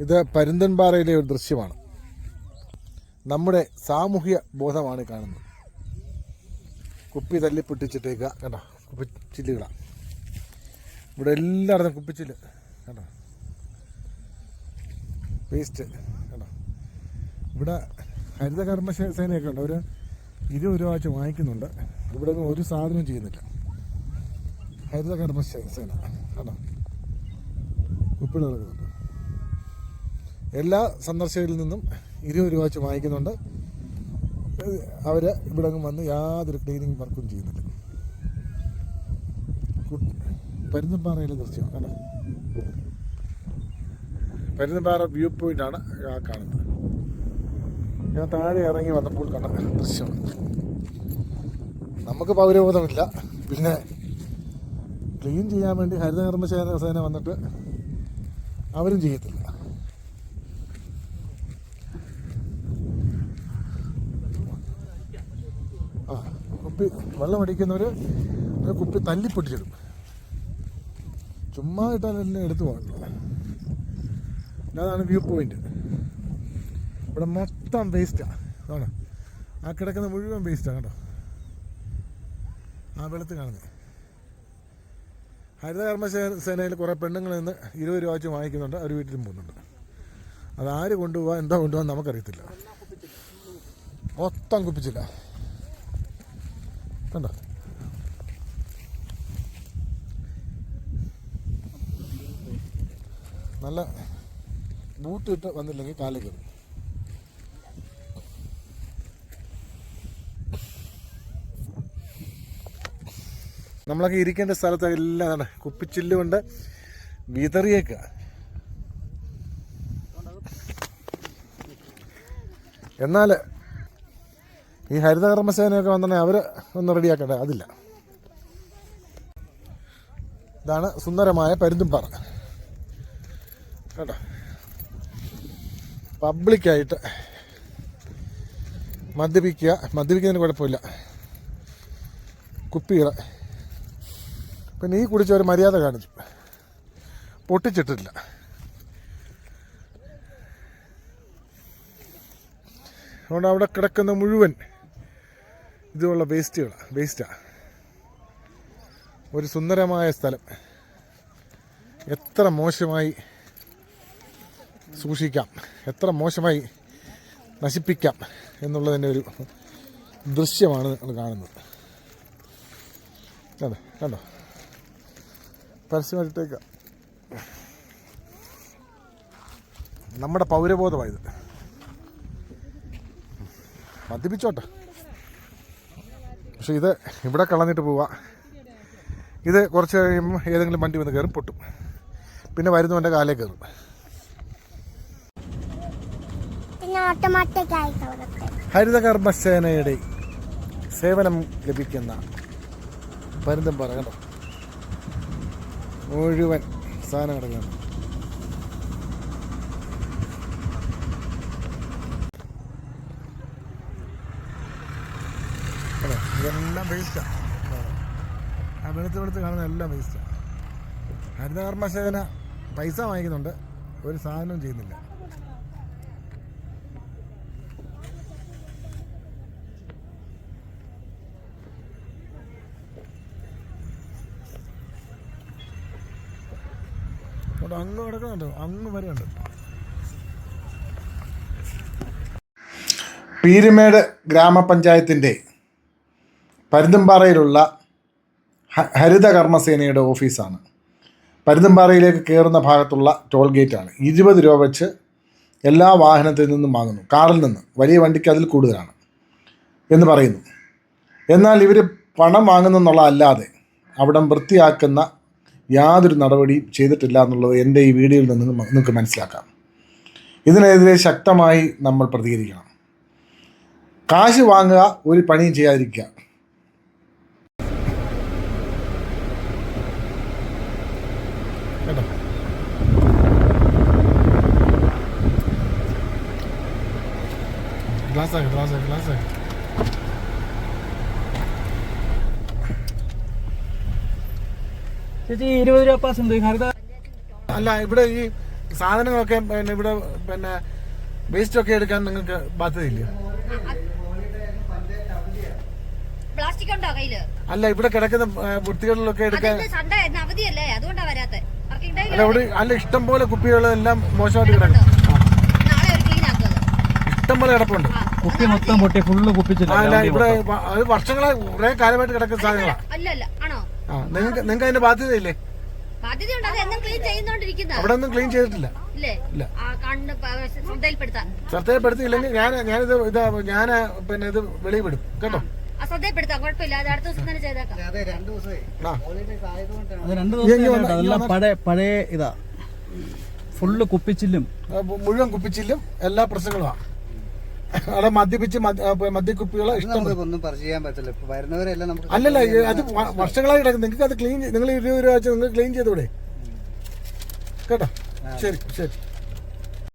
ഇത് പരുന്തൻപാറയിലെ ഒരു ദൃശ്യമാണ്. നമ്മുടെ സാമൂഹ്യ ബോധമാണ് കാണുന്നത്. കുപ്പി തല്ലി പൊട്ടിച്ചിട്ടേക്കുക കണ്ടോ? കുപ്പി ചില്ലുകളാണ് ഇവിടെ എല്ലായിടത്തും കുപ്പിച്ചില്ല് കണ്ടോ? വേസ്റ്റ് കണ്ടോ? ഇവിടെ ഹരിത കർമ്മസേനയൊക്കെ ഉണ്ട്. അവർ ഇരുപത് രൂപ വെച്ച് വാങ്ങിക്കുന്നുണ്ട്. ഇവിടെ ഒന്നും ഒരു സാധനവും ചെയ്യുന്നില്ല. ഹരിത കർമ്മസേന കണ്ടോ? കുപ്പികൾ നടക്കുന്നുണ്ട് എല്ലാ സന്ദർശകരിൽ നിന്നും ഇരുപത് രൂപ വെച്ച് വാങ്ങിക്കുന്നുണ്ട്. അവർ ഇവിടെ വന്ന് യാതൊരു ക്ലീനിങ് വർക്കും ചെയ്യുന്നില്ല. പരുന്തുംപാറയിലെ ദൃശ്യം കണ്ടോ? പരുന്തുംപാറ വ്യൂ പോയിന്റ് ആണ് ആ കാണുന്നത്. ഞാൻ താഴെ ഇറങ്ങി വന്നപ്പോൾ കണ്ട ദൃശ്യമാണ്. നമുക്ക് പൗരബോധമില്ല പിന്നെ ക്ലീൻ ചെയ്യാൻ വേണ്ടി ഹരിതകർമ്മ സേന വന്നിട്ട് അവരും ചെയ്യത്തില്ല ആ കുപ്പി വെള്ളം അടിക്കുന്നവർ ഒരു കുപ്പി തല്ലിപ്പൊട്ടിച്ചിടും. ചുമ്മാ ഇട്ടാൽ എന്നെ എടുത്തു പോകണം അതാണ് വ്യൂ പോയിന്റ് ഇവിടെ മൊത്തം വേസ്റ്റാണ് കാണാം ആ കിടക്കുന്ന മുഴുവൻ വേസ്റ്റാണ് കേട്ടോ. ആ വെളുത്ത് കാണുന്നത് ഹരിതകർമ്മ സേനയിൽ കുറേ പെണ്ണുങ്ങൾ നിന്ന് ഇരുപത് രൂപ വെച്ച് വാങ്ങിക്കുന്നുണ്ട്. അവർ വീട്ടിലും പോകുന്നുണ്ട്. അതാര് കൊണ്ടുപോകാൻ എന്താ കൊണ്ടുപോകാൻ നമുക്കറിയത്തില്ല. മൊത്തം കുപ്പിച്ചില്ല. കണ്ടോ? നല്ല ബൂട്ട് ഇട്ട് വന്നില്ലെങ്കിൽ കാലിൽ കയറും. നമ്മളൊക്കെ ഇരിക്കേണ്ട സ്ഥലത്ത് എല്ലാം കണ്ടോ, കുപ്പിച്ചില്ല് കൊണ്ട് വിതറിയേക്കുക എന്നാൽ ഈ ഹരിതകർമ്മസേനയൊക്കെ വന്നിട്ടുണ്ടെങ്കിൽ അവർ ഒന്ന് റെഡിയാക്കണ്ടേ? അതില്ല. ഇതാണ് സുന്ദരമായ പരുന്തുംപാറ. കേട്ടോ? പബ്ലിക്കായിട്ട് മദ്യപിക്കുക. മദ്യപിക്കുന്നതിന് കുഴപ്പമില്ല. കുപ്പികൾ പിന്നെ ഈ കുടിച്ച ഒരു മര്യാദ കാണിച്ചു. പൊട്ടിച്ചിട്ടില്ല. അതുകൊണ്ട് അവിടെ കിടക്കുന്ന മുഴുവൻ ഇതുള്ള വേസ്റ്റുകളാണ് വേസ്റ്റാണ് ഒരു സുന്ദരമായ സ്ഥലം. എത്ര മോശമായി സൂക്ഷിക്കാം എത്ര മോശമായി നശിപ്പിക്കാം എന്നുള്ളതിന്റെ ഒരു ദൃശ്യമാണ് നമ്മൾ കാണുന്നത്. കണ്ടോ കണ്ടോ? പരസ്യമായിട്ടേക്ക നമ്മുടെ പൗരബോധമായത് മദ്യപിച്ചോട്ടെ. പക്ഷെ ഇത് ഇവിടെ കളഞ്ഞിട്ട് പോവുക ഇത് കുറച്ച് കഴിയുമ്പോൾ ഏതെങ്കിലും വണ്ടി വന്ന് കയറും പൊട്ടും. പിന്നെ വരുന്നവന്റെ കാലേ കയറും. ഹരിത കർമ്മസേനയുടെ സേവനം ലഭിക്കുന്ന പരുന്തം പറയണം മുഴുവൻ സാധനം കിടക്കുകയാണ് കണ്ടോ? ഇതെല്ലാം വേസ്റ്റാണ് ആ. വെളുത്ത് വെളുത്ത് കാണുന്ന എല്ലാം വേസ്റ്റാണ് ഹരിതകർമ്മസേന പൈസ വാങ്ങിക്കുന്നുണ്ട്. ഒരു സാധനവും ചെയ്യുന്നില്ല. അങ്ങ് കിടക്കുന്നുണ്ട്. അങ്ങ് വരുന്നുണ്ട്. പീരുമേട് ഗ്രാമപഞ്ചായത്തിന്റെ പരുന്തുംപാറയിലുള്ള ഹരിത കർമ്മസേനയുടെ ഓഫീസാണ്. പരുന്തുംപാറയിലേക്ക് കയറുന്ന ഭാഗത്തുള്ള ടോൾ ഗേറ്റാണ്. ഇരുപത് രൂപ വെച്ച് എല്ലാ വാഹനത്തിൽ നിന്നും വാങ്ങുന്നു. കാറിൽ നിന്ന്. വലിയ വണ്ടിക്ക് അതിൽ കൂടുതലാണ് എന്ന് പറയുന്നു. എന്നാൽ ഇവർ പണം വാങ്ങുന്നെന്നുള്ള അല്ലാതെ അവിടം വൃത്തിയാക്കുന്ന യാതൊരു നടപടിയും ചെയ്തിട്ടില്ല എന്നുള്ളത് എന്റെ ഈ വീഡിയോയിൽ നിന്ന് നിങ്ങൾക്ക് മനസ്സിലാക്കാം. ഇതിനെതിരെ ശക്തമായി നമ്മൾ പ്രതികരിക്കണം. കാശ് വാങ്ങുക ഒരു പണിയും ചെയ്യാതിരിക്കുക. കേട്ടോ. ഗ്ലാസ് ആക്കി ഗ്ലാസ് ആക്കി ഗ്ലാസ് ആക്കി. ചേച്ചി ഇരുപത് രൂപ ഹരിത അല്ല ഇവിടെ ഈ സാധനങ്ങളൊക്കെ പിന്നെ ഇവിടെ പിന്നെ വേസ്റ്റ് ഒക്കെ എടുക്കാൻ നിങ്ങൾക്ക് ബാധ്യതയില്ല? അല്ല ഇവിടെ കിടക്കുന്ന വൃത്തികളിലൊക്കെ എടുക്കാൻ അവധിയല്ലേ? അതുകൊണ്ടാ അല്ല ഇവിടെ അല്ല ഇഷ്ടം പോലെ കുപ്പികളെല്ലാം മോശമായിട്ട് കിടക്കും ഇഷ്ടം പോലെ കിടപ്പുണ്ട്. കുപ്പി മൊത്തം പൊട്ടി ഫുള്ള് കുപ്പിച്ചില്ല ഇവിടെ അത് വർഷങ്ങളെ കുറെ കാലമായിട്ട് കിടക്കുന്ന സാധനങ്ങളാണ് ആ നിങ്ങൾക്ക് നിങ്ങൾക്ക് അതിന്റെ ബാധ്യതയില്ലേ? അവിടെ ഒന്നും ക്ലീൻ ചെയ്തിട്ടില്ല. ശ്രദ്ധയപ്പെടുത്തിയില്ലെങ്കിൽ ഞാൻ ഞാനിത് ഇതാ ഞാൻ പിന്നെ ഇത് വെളിയിൽ വിടും. കേട്ടോ? ആ ശ്രദ്ധയിൽപ്പെടുത്താം. കുഴപ്പമില്ല. അത് അടുത്ത ദിവസം തന്നെ ചെയ്തേക്കാം. അത് രണ്ട് ഇങ്ങ് ദിവസം വന്ന് അതെല്ലാം പഴയ പഴയ ഇതാ. ഫുള്ള് കുപ്പിച്ചില്ലും. മുഴുവൻ കുപ്പിച്ചില്ലും എല്ലാ പ്രശ്നങ്ങളുമാണ് അവിടെ മദ്യപിച്ച് മദ്യക്കുപ്പികളെ ഇഷ്ടം. ഒന്നും ചെയ്യാൻ പറ്റില്ല ഇപ്പൊ വരുന്നവരെല്ലാം നമുക്ക് അല്ലല്ല അത് വർഷങ്ങളായി കിടക്കും നിങ്ങൾക്ക് അത് ക്ലീൻ നിങ്ങൾ ഇരുപത് രൂപ വെച്ച് നിങ്ങൾ ക്ലീൻ ചെയ്തൂടെ? കേട്ടോ? ശരി ശരി.